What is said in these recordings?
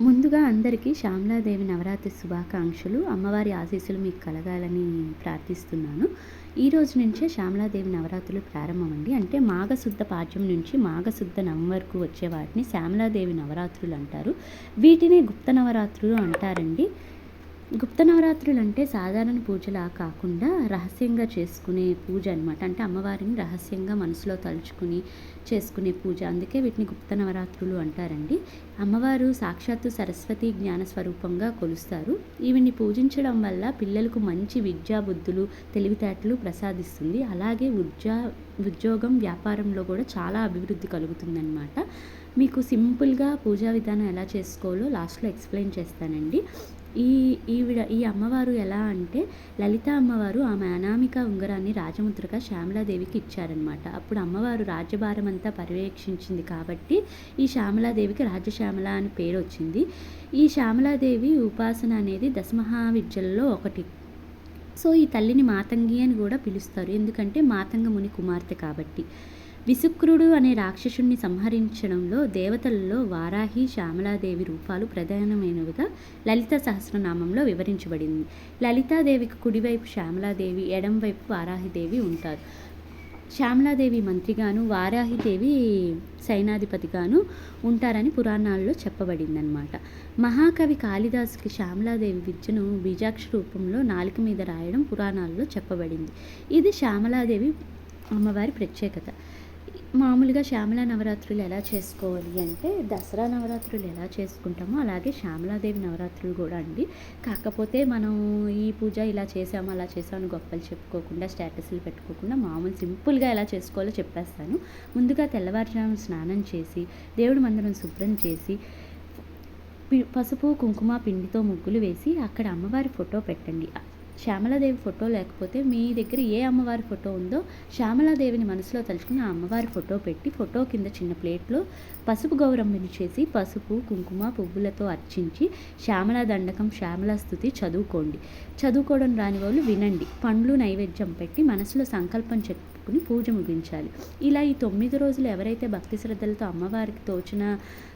ముందుగా అందరికీ శ్యామలాదేవి నవరాత్రి శుభాకాంక్షలు. అమ్మవారి ఆశీస్సులు మీకు కలగాలని ప్రార్థిస్తున్నాను. ఈ రోజు నుంచే శ్యామలాదేవి నవరాత్రులు ప్రారంభమండి. అంటే మాఘశుద్ధ పాఠ్యం నుంచి మాఘశుద్ధ నవం వరకు వచ్చే వాటిని శ్యామలాదేవి నవరాత్రులు అంటారు. వీటినే గుప్త నవరాత్రులు అంటారండి. గుప్త నవరాత్రులు అంటే సాధారణ పూజలా కాకుండా రహస్యంగా చేసుకునే పూజ అనమాట అంటే అమ్మవారిని రహస్యంగా మనసులో తలుచుకుని చేసుకునే పూజ. అందుకే వీటిని గుప్త నవరాత్రులు అంటారండి. అమ్మవారు సాక్షాత్తు సరస్వతి జ్ఞాన స్వరూపంగా కొలుస్తారు. ఈవిని పూజించడం వల్ల పిల్లలకు మంచి విద్యా బుద్ధులు తెలివితేటలు ప్రసాదిస్తుంది. అలాగే ఉద్యా ఉద్యోగం వ్యాపారంలో కూడా చాలా అభివృద్ధి కలుగుతుందన్నమాట. మీకు సింపుల్గా పూజా విధానం ఎలా చేసుకోవాలో లాస్ట్లో ఎక్స్ప్లెయిన్ చేస్తానండి. ఈ ఈవిడ ఈ అమ్మవారు ఎలా అంటే లలిత అమ్మవారు ఆమె అనామిక ఉంగరాన్ని రాజముద్రగా శ్యామలాదేవికి ఇచ్చారనమాట అప్పుడు అమ్మవారు రాజ్యభారం అంతా పర్యవేక్షించింది కాబట్టి ఈ శ్యామలాదేవికి రాజ్యశ్యామల అని పేరు వచ్చింది ఈ శ్యామలాదేవి ఉపాసన అనేది దశమహా విద్యల్లో ఒకటి. సో ఈ తల్లిని మాతంగి అని కూడా పిలుస్తారు. ఎందుకంటే మాతంగ ముని కుమార్తె కాబట్టి. విసుక్రుడు అనే రాక్షసుణ్ణి సంహరించడంలో దేవతలలో వారాహి శ్యామలాదేవి రూపాలు ప్రధానమైనవిగా లలిత సహస్రనామంలో వివరించబడింది. లలితాదేవికి కుడివైపు శ్యామలాదేవి ఎడంవైపు వారాహిదేవి ఉంటారు. శ్యామలాదేవి మంత్రిగాను వారాహిదేవి సైనాధిపతిగాను ఉంటారని పురాణాల్లో చెప్పబడిందనమాట మహాకవి కాళిదాసుకి శ్యామలాదేవి విద్యను బీజాక్ష రూపంలో నాలుక మీద రాయడం పురాణాల్లో చెప్పబడింది. ఇది శ్యామలాదేవి అమ్మవారి ప్రత్యేకత. మామూలుగా శ్యామల నవరాత్రులు ఎలా చేసుకోవాలి అంటే దసరా నవరాత్రులు ఎలా చేసుకుంటామో అలాగే శ్యామలాదేవి నవరాత్రులు కూడా అండి. కాకపోతే మనం ఈ పూజ ఇలా చేసాము అలా చేసాము గొప్పలు చెప్పుకోకుండా స్టేటస్లు పెట్టుకోకుండా మామూలు సింపుల్గా ఎలా చేసుకోవాలో చెప్పేస్తాను. ముందుగా తెల్లవారుజాము స్నానం చేసి దేవుడి మందిరం శుభ్రం చేసి పసుపు కుంకుమ పిండితో ముగ్గులు వేసి అక్కడ అమ్మవారి ఫోటో పెట్టండి. శ్యామలాదేవి ఫోటో లేకపోతే మీ దగ్గర ఏ అమ్మవారి ఫోటో ఉందో శ్యామలాదేవిని మనసులో తలుచుకుని ఆ అమ్మవారి ఫోటో పెట్టి ఫోటో కింద చిన్న ప్లేట్లో పసుపు గౌరమ్మని చేసి పసుపు కుంకుమ పువ్వులతో అర్చించి శ్యామల దండకం శ్యామల స్థుతి చదువుకోండి. చదువుకోవడం రాని వాళ్ళు వినండి. పండ్లు నైవేద్యం పెట్టి మనసులో సంకల్పం చెప్పుకుని పూజ ముగించాలి. ఇలా ఈ తొమ్మిది రోజులు ఎవరైతే భక్తి శ్రద్ధలతో అమ్మవారికి తోచిన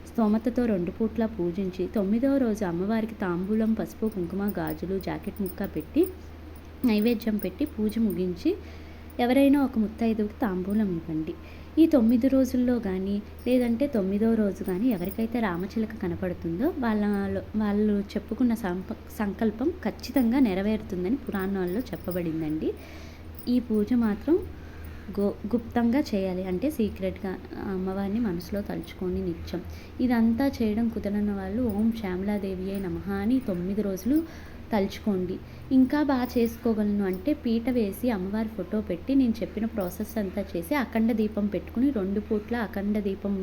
స్తోమతతో రెండు పూట్ల పూజించి తొమ్మిదవ రోజు అమ్మవారికి తాంబూలం పసుపు కుంకుమ గాజులు జాకెట్ ముక్క పెట్టి నైవేద్యం పెట్టి పూజ ముగించి ఎవరైనా ఒక ముత్తైదువుకి తాంబూలం ఇవ్వండి. ఈ తొమ్మిది రోజుల్లో కానీ లేదంటే తొమ్మిదో రోజు కానీ ఎవరికైతే రామచిలక కనపడుతుందో వాళ్ళ వాళ్ళు చెప్పుకున్న సంప సంకల్పం ఖచ్చితంగా నెరవేరుతుందని పురాణాల్లో చెప్పబడిందండి. ఈ పూజ మాత్రం గో గుప్తంగా చేయాలి. అంటే సీక్రెట్గా అమ్మవారిని మనసులో తలుచుకొని నిత్యం. ఇదంతా చేయడం కుదరని వాళ్ళు ఓం శ్యామలాదేవియే నమః అని తొమ్మిది రోజులు తలుచుకోండి. ఇంకా బాగా చేసుకోగలను అంటే పీట వేసి అమ్మవారి ఫోటో పెట్టి నేను చెప్పిన ప్రాసెస్ అంతా చేసి అఖండ దీపం పెట్టుకుని రెండు పూట్ల అఖండ దీపం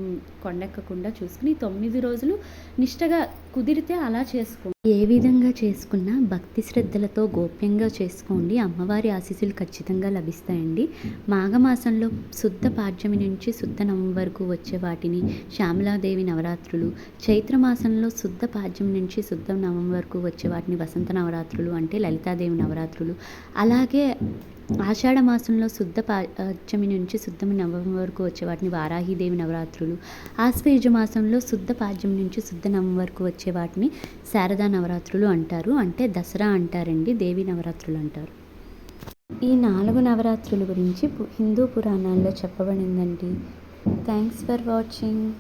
కొండెక్కకుండా చూసుకుని తొమ్మిది రోజులు నిష్టగా కుదిరితే అలా చేసుకోండి. ఏ విధంగా చేసుకున్నా భక్తి శ్రద్ధలతో గోప్యంగా చేసుకోండి. అమ్మవారి ఆశీస్సులు ఖచ్చితంగా లభిస్తాయండి. మాఘమాసంలో శుద్ధ పాడ్యమి నుంచి శుద్ధ నవం వరకు వచ్చే వాటిని శ్యామలాదేవి నవరాత్రులు చైత్రమాసంలో శుద్ధ పాడ్యం నుంచి శుద్ధ నవం వరకు వచ్చే వాటిని వసంత నవరాత్రులు అంటే లలితాదేవి నవరాత్రులు. అలాగే ఆషాఢ మాసంలో శుద్ధ పాచమి నుంచి శుద్ధమి నవంబర్ వరకు వచ్చే వాటిని వారాహిదేవి నవరాత్రులు. ఆశ్వేజ మాసంలో శుద్ధ పాద్యం నుంచి శుద్ధ నవం వరకు వచ్చే వాటిని శారదా నవరాత్రులు అంటారు. అంటే దసరా అంటారండి దేవి నవరాత్రులు అంటారు. ఈ నాలుగు నవరాత్రుల గురించి పు- హిందూ పురాణాల్లో చెప్పబడిందండి. Thanks for watching.